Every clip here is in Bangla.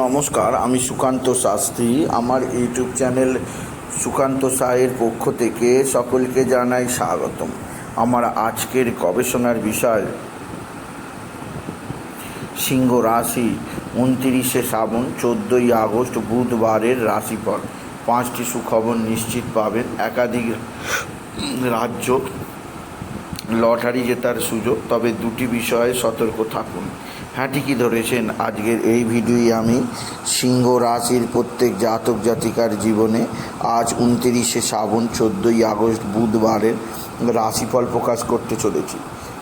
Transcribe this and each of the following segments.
নমস্কার, আমি সুকান্ত শাস্ত্রী। আমার ইউটিউব চ্যানেল সুকান্ত সায়ের পক্ষ থেকে সকলকে জানাই স্বাগতম। আমার আজকের গবেষণার বিষয়, সিংহ রাশি, উনতিরিশে শ্রাবণ, চোদ্দোই আগস্ট, বুধবারের রাশিফল। পাঁচটি সুখবর নিশ্চিত পাবেন। একাধিক রাজ্য লটারি জেতার সুযোগ, তবে দুটি বিষয়ে সতর্ক থাকুন। হ্যাঁ ঠিকই ধরেছেন। আজকের এই ভিডিওই আমি সিংহ রাশির প্রত্যেক জাতক জাতিকার জীবনে আজ উনতিরিশে শ্রাবণ, চোদ্দোই আগস্ট, বুধবারের রাশিফল প্রকাশ করতে চলেছি।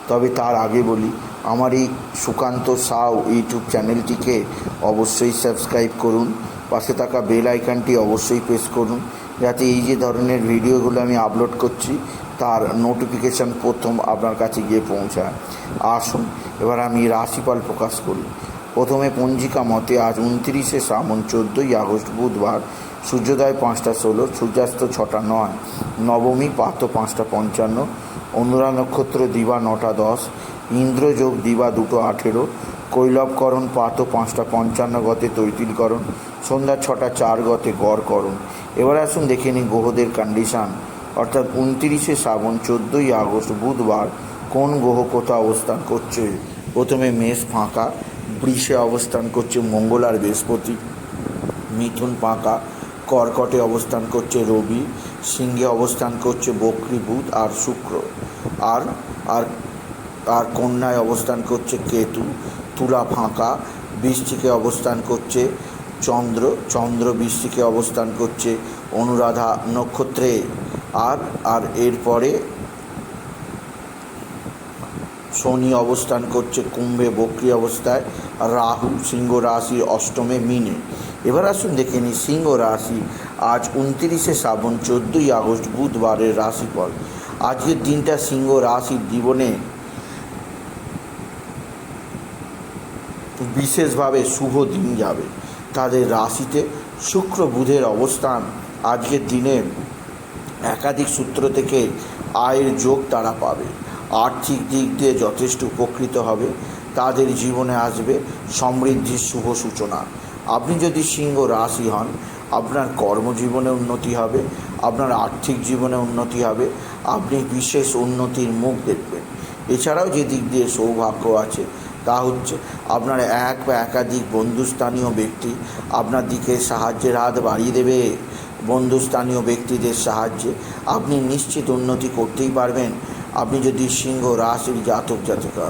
তবে তার আগে বলি, আমার এই সুকান্ত সাউ ইউটিউব চ্যানেলটিকে অবশ্যই সাবস্ক্রাইব করুন, পাশে থাকা বেল আইকনটি অবশ্যই প্রেস করুন যাতে এই যে ধরনের ভিডিওগুলো আমি আপলোড করছি, তার নোটিফিকেশান প্রথম আপনার কাছে গিয়ে পৌঁছায়। আসুন, এবার আমি রাশিফল প্রকাশ করি। প্রথমে পঞ্জিকা মতে আজ উনত্রিশে শ্রাবণ, চোদ্দোই আগস্ট, বুধবার, সূর্যোদয় পাঁচটা ষোলো, সূর্যাস্ত ছটা নয়, নবমী পাত্র পাঁচটা পঞ্চান্ন অনুরা নক্ষত্র দিবা নটা দশ ইন্দ্রযোগ দিবা দুটো আঠেরো, কৈলবকরণ পাত পাঁচটা পঞ্চান্ন গতে তৈতিলকরণ সন্ধ্যা ছটা চার গতে গড়করণ এবার আসুন দেখে নিই গ্রহদের কন্ডিশান অর্থাৎ উনতিরিশে শ্রাবণ, চোদ্দোই আগস্ট, বুধবার কোন গ্রহ কোথা অবস্থান করছে? প্রথমে মেষ ফাঁকা, বৃষে অবস্থান করছে মঙ্গল আর বৃহস্পতি। মিথুন ফাঁকা, কর্কটে অবস্থান করছে রবি, সিংহে অবস্থান করছে বকরি বুধ আর শুক্র। আর আর আর কন্যায় অবস্থান করছে কেতু। তুলা ফাঁকা বৃষ্টিকে অবস্থান করছে চন্দ্র চন্দ্র বৃষ্টিকে অবস্থান করছে অনুরাধা নক্ষত্রে। আর আর এরপরে শনি অবস্থান করছে কুম্ভে বক্রি অবস্থায়, রাহু সিংহ রাশি অষ্টমে মিনে। এবার আসুন দেখে নিই সিংহ রাশি, আজ উনতিরিশে শ্রাবণ, চোদ্দোই আগস্ট, বুধবারের রাশিফল। আজকের দিনটা সিংহ রাশির জীবনে বিশেষভাবে শুভ দিন যাবে। তাদের রাশিতে শুক্র বুধের অবস্থান। আজকের দিনে একাধিক সূত্র থেকে আয়ের যোগ তারা পাবে। আর্থিক দিক দিয়ে যথেষ্ট উপকৃত হবে। তাদের জীবনে আসবে সমৃদ্ধির শুভ সূচনা। আপনি যদি সিংহ রাশি হন, আপনার কর্মজীবনে উন্নতি হবে, আপনার আর্থিক জীবনে উন্নতি হবে, আপনি বিশেষ উন্নতির মুখ দেখবেন। এছাড়াও যে দিক দিয়ে সৌভাগ্য আছে তা হচ্ছে আপনার এক বা একাধিক বন্ধুস্থানীয় ব্যক্তি আপনার দিকে সাহায্যের হাত বাড়িয়ে দেবে। বন্ধুস্থানীয় ব্যক্তিদের সাহায্যে আপনি নিশ্চিত উন্নতি করতেই পারবেন। আপনি যদি সিংহ রাশির জাতক জাতিকা,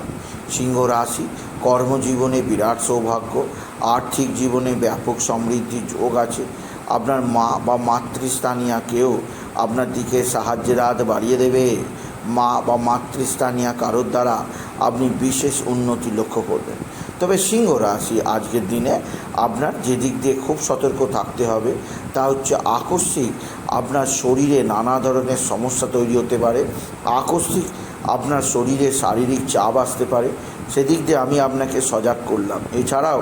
সিংহ রাশি কর্মজীবনে বিরাট সৌভাগ্য, আর্থিক জীবনে ব্যাপক সমৃদ্ধির যোগ আছে, আপনার মা বা মাতৃস্থানীয় কেউ আপনার দিকে সাহায্যের হাত বাড়িয়ে দেবে। মা বা মাতৃস্থানীয় কারোর দ্বারা আপনি বিশেষ উন্নতি লক্ষ্য করবেন। তবে সিংহ রাশি আজকের দিনে আপনার যে দিক দিয়ে খুব সতর্ক থাকতে হবে, তা হচ্ছে আকস্মিক আপনার শরীরে নানা ধরনের সমস্যা তৈরি হতে পারে, আকস্মিক আপনার শরীরে শারীরিক চাপ আসতে পারে। সেদিক দিয়ে আমি আপনাকে সজাগ করলাম। এছাড়াও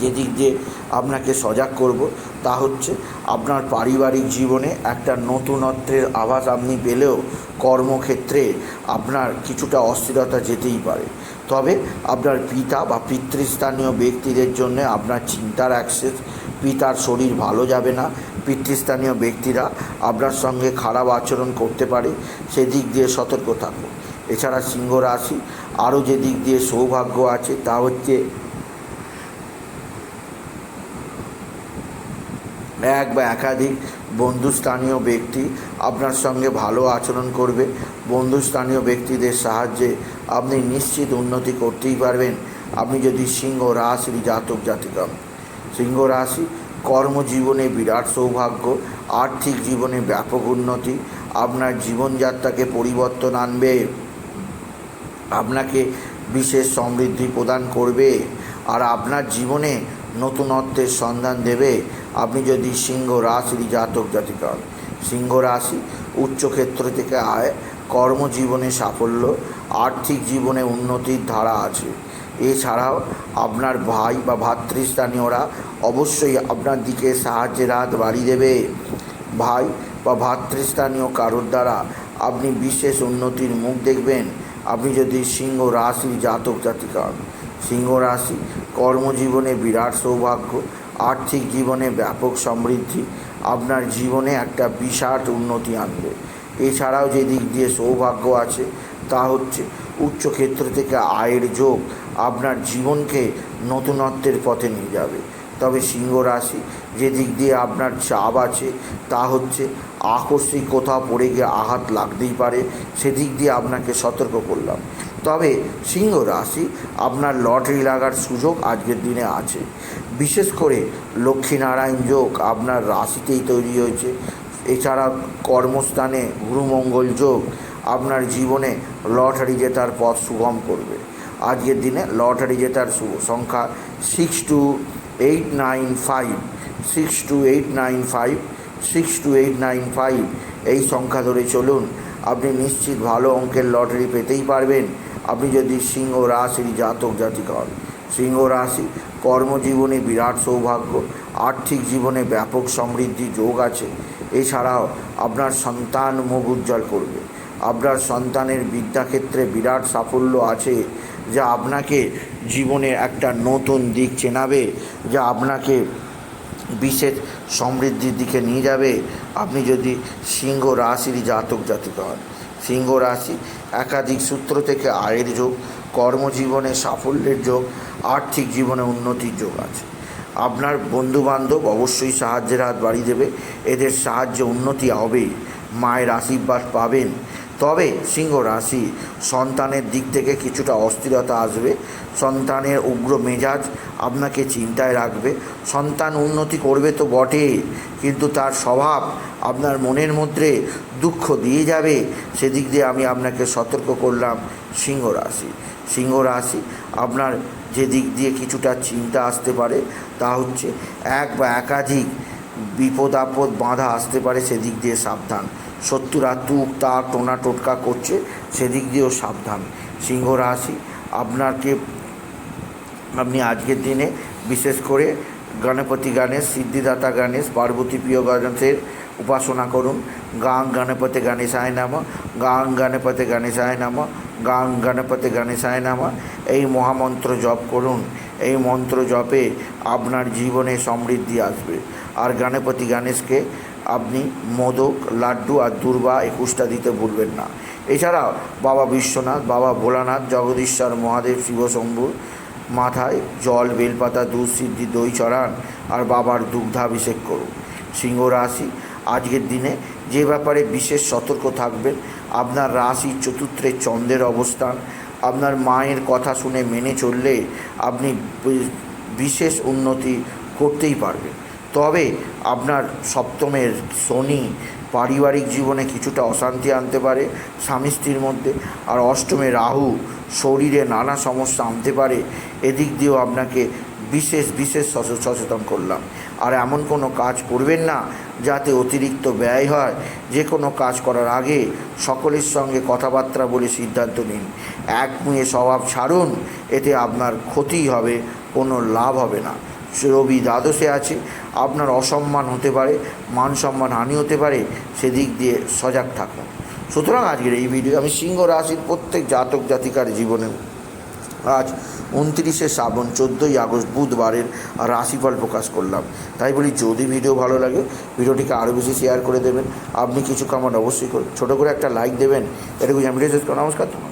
যেদিক দিয়ে আপনাকে সজাগ করব তা হচ্ছে আপনার পারিবারিক জীবনে একটা নতুনত্বের আভাস আপনি পেলেও কর্মক্ষেত্রে আপনার কিছুটা অস্থিরতা যেতেই পারে। তবে আপনার পিতা বা পিতৃস্থানীয় ব্যক্তিদের জন্য আপনার চিন্তার অ্যাক্সেস, পিতার শরীর ভালো যাবে না, পিতৃস্থানীয় ব্যক্তিরা আপনার সঙ্গে খারাপ আচরণ করতে পারে, সেদিক দিয়ে সতর্ক থাকুন। এছাড়া সিংহ রাশি আরও যে দিক দিয়ে সৌভাগ্য আছে তা হচ্ছে এক বা একাধিক বন্ধুস্থানীয় ব্যক্তি আপনার সঙ্গে ভালো আচরণ করবে। বন্ধুস্থানীয় ব্যক্তিদের সাহায্যে আপনি নিশ্চিত উন্নতি করতেই পারবেন। আপনি যদি সিংহ রাশির জাতক জাতিকা, সিংহ রাশি কর্মজীবনে বিরাট সৌভাগ্য, আর্থিক জীবনে ব্যাপক উন্নতি, আপনার জীবনযাত্রাকে পরিবর্তন আনবে, আপনাকে বিশেষ সমৃদ্ধি প্রদান করবে, আর আপনার জীবনে নতুনত্বের সন্ধান দেবে আপনি যদি সিংহ রাশির জাতক জাতিকা সিংহ রাশি উচ্চক্ষেত্র থেকে আয়, কর্মজীবনে সাফল্য, আর্থিক জীবনে উন্নতির ধারা আছে। এছাড়াও আপনার ভাই বা ভাতৃস্থানীয়রা অবশ্যই আপনার দিকে সাহায্যের হাত বাড়িয়ে দেবে। ভাই বা ভাতৃস্থানীয় কারোর দ্বারা আপনি বিশেষ উন্নতির মুখ দেখবেন। আপনি যদি সিংহ রাশির জাতক জাতিকা সিংহ রাশি কর্মজীবনে বিরাট সৌভাগ্য আর্থিক জীবনে ব্যাপক সমৃদ্ধি, আপনার জীবনে একটা বিশাল উন্নতি আনবে। এছাড়াও যে দিক দিয়ে সৌভাগ্য আছে, তা হচ্ছে উচ্চক্ষেত্র থেকে আয়ের যোগ আপনার জীবনকে নতুনত্বের পথে নিয়ে যাবে। তবে সিংহ রাশি যে দিক দিয়ে আপনার চাপ আছে, তা হচ্ছে আকস্মিক কোথাও পড়ে গিয়ে আঘাত লাগতেই পারে সেদিক দিয়ে আপনাকে সতর্ক করলাম। তবে সিংহ রাশি আপনার লটারি লাগার সুযোগ আজকের দিনে আছে। বিশেষ করে লক্ষ্মীনারায়ণ যোগ আপনার রাশিতেই তৈরি হয়েছে। এছাড়া কর্মস্থানে গুরুমঙ্গল যোগ আপনার জীবনে লটারি জেতার পথ সুগম করবে। আজকের দিনে লটারি জেতার সংখ্যা six two eight nine five six two eight nine five six two eight nine five এই সংখ্যা ধরে চলুন। আপনি নিশ্চিত ভালো অঙ্কের লটারি পেতেই পারবেন। আপনি যদি সিংহ রাশির জাতক, জাতিকা হন সিংহ রাশি, কর্মজীবনে বিরাট সৌভাগ্য, আর্থিক জীবনে ব্যাপক সমৃদ্ধি, যোগ আছে। এছাড়াও আপনার সন্তান মুখ উজ্জ্বল করবে। আপনার সন্তানের বিদ্যাক্ষেত্রে বিরাট সাফল্য আছে, যা আপনাকে জীবনে একটা নতুন দিক চেনাবে, যা আপনাকে বিশেষ সমৃদ্ধির দিকে নিয়ে যাবে। আপনি যদি সিংহ রাশির জাতক জাতিকা হন, সিংহ রাশি একাধিক সূত্র থেকে আয়ের যোগ, কর্মজীবনে সাফল্যের যোগ আর্থিক জীবনে উন্নতির যোগ আছে। আপনার বন্ধুবান্ধব অবশ্যই সাহায্যের হাত বাড়িয়ে দেবে। এদের সাহায্যে উন্নতি হবে। মায়ের আশীর্বাদ পাবেন। তবে সিংহ রাশি, সন্তানের দিক থেকে কিছুটা অস্থিরতা আসবে। সন্তানের উগ্র মেজাজ আপনাকে চিন্তায় রাখবে। সন্তান উন্নতি করবে তো বটে, কিন্তু তার স্বভাব আপনার মনের মধ্যে দুঃখ দিয়ে যাবে। সেদিক দিয়ে আমি আপনাকে সতর্ক করলাম সিংহ রাশি। সিংহ রাশি, আপনার যে দিক দিয়ে কিছুটা চিন্তা আসতে পারে, তা হচ্ছে এক বা একাধিক বিপদ আপদ বাঁধা আসতে পারে সেদিক দিয়ে সাবধান। শত্রুরা তুক তাক টোনা টোটকা করছে, সেদিক দিয়েও সাবধান। সিংহ রাশি, আপনাকে, আপনি আজকের দিনে বিশেষ করে গণপতি গণেশ, সিদ্ধিদাতা গণেশ, পার্বতী প্রিয় গণেশের উপাসনা করুন। গাং গণপতি গণেশায় নাম, গাং গণপতি গণেশায় নাম গাং গণপতি গণেশায় নাম। এই মহামন্ত্র জপ করুন। এই মন্ত্র জপে আপনার জীবনে সমৃদ্ধি আসবে। আর গণপতি গণেশকে আপনি মোদক, লাড্ডু আর দুর্বা একুশটা দিতে ভুলবেন না। এছাড়াও বাবা বিশ্বনাথ, বাবা ভোলানাথ, জগদীশ্বর মহাদেব শিবশম্ভু মাথায় জল, বেলপাতা, দুধ সিদ্ধি, দই চড়ান আর বাবার দুগ্ধাভিষেক করুন। সিংহ রাশি আজকের দিনে যে ব্যাপারে বিশেষ সতর্ক থাকবেন আপনার রাশি চতুর্থে চন্দ্রের অবস্থান। আপনার মায়ের কথা শুনে মেনে চললে আপনি বিশেষ উন্নতি করতেই পারবেন। তবে আপনার সপ্তমের শনি পারিবারিক জীবনে কিছুটা অশান্তি আনতে পারে স্বামী স্ত্রীর মধ্যে, আর অষ্টমে রাহু শরীরে নানা সমস্যা আনতে পারে। এদিক দিয়েও আপনাকে বিশেষ বিশেষ সচেতন করলাম। আর এমন কোনো কাজ করবেন না যাতে অতিরিক্ত ব্যয় হয় যে কোনো কাজ করার আগে সকলের সঙ্গে কথাবার্তা বলে সিদ্ধান্ত নিন। এক মুয়ে স্বভাব ছাড়ুন, এতে আপনার ক্ষতিই হবে, কোনো লাভ হবে না। রবি দ্বাদশে আছে, আপনার অসম্মান হতে পারে মান সম্মান হানি হতে পারে, সেদিক দিয়ে সজাগ থাকুন। সুতরাং আজকের এই ভিডিও আমি সিংহ রাশির প্রত্যেক জাতক জাতিকার জীবনে আজ উনত্রিশে শ্রাবণ, চোদ্দোই আগস্ট বুধবারের রাশিফল প্রকাশ করলাম। তাই বলি, যদি ভিডিও ভালো লাগে, ভিডিওটিকে আরও বেশি শেয়ার করে দেবেন। আপনি কিছু কামান অবশ্যই করুন ছোটো করে একটা লাইক দেবেন। এটুকু আমি করুন। নমস্কার।